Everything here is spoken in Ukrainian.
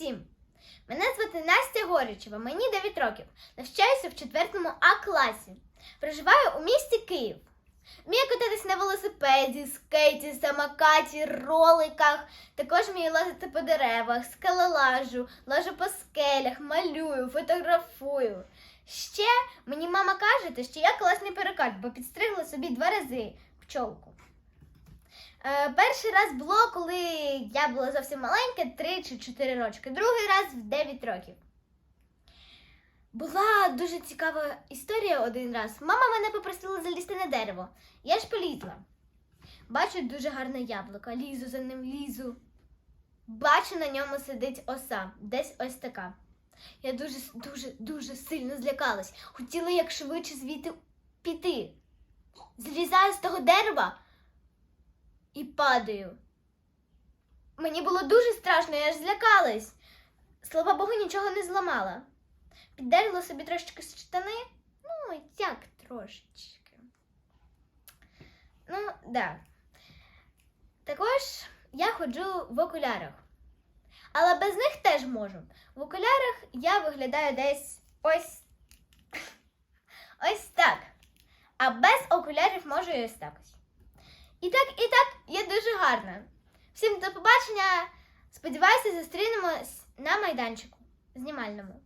всім! Мене звати Настя Горичева, мені 9 років. Навчаюся в 4 А класі. Проживаю у місті Київ. Вмію кататись на велосипеді, скейті, самокаті, роликах. Також вмію лазити по деревах, скелелажу, лажу по скелях, малюю, фотографую. Ще мені мама каже, що я класний перекат, бо підстригла собі два рази пчолку. Е, перший раз було, коли я була зовсім маленька, 3 чи 4 рочки. Другий раз в 9 років. Була дуже цікава історія один раз. Мама мене попросила залізти на дерево. Я ж полізла. Бачу дуже гарне яблуко, лізу за ним лізу. Бачу, на ньому сидить оса, десь ось така. Я дуже, дуже, дуже сильно злякалась. Хотіла як швидше звідти піти. Злізаю з того дерева і падаю. Мені було дуже страшно, я ж злякалась. Слава Богу, нічого не зламала. Піддерла собі трошечки штани. Ну, як трошечки. Ну, да. Також я ходжу в окулярах. Але без них теж можу. В окулярах я виглядаю десь ось. Ось так. А без окулярів можу і ось так ось. І так, і так, є дуже гарна. Всім до побачення. Сподіваюся, зустрінемось на майданчику знімальному.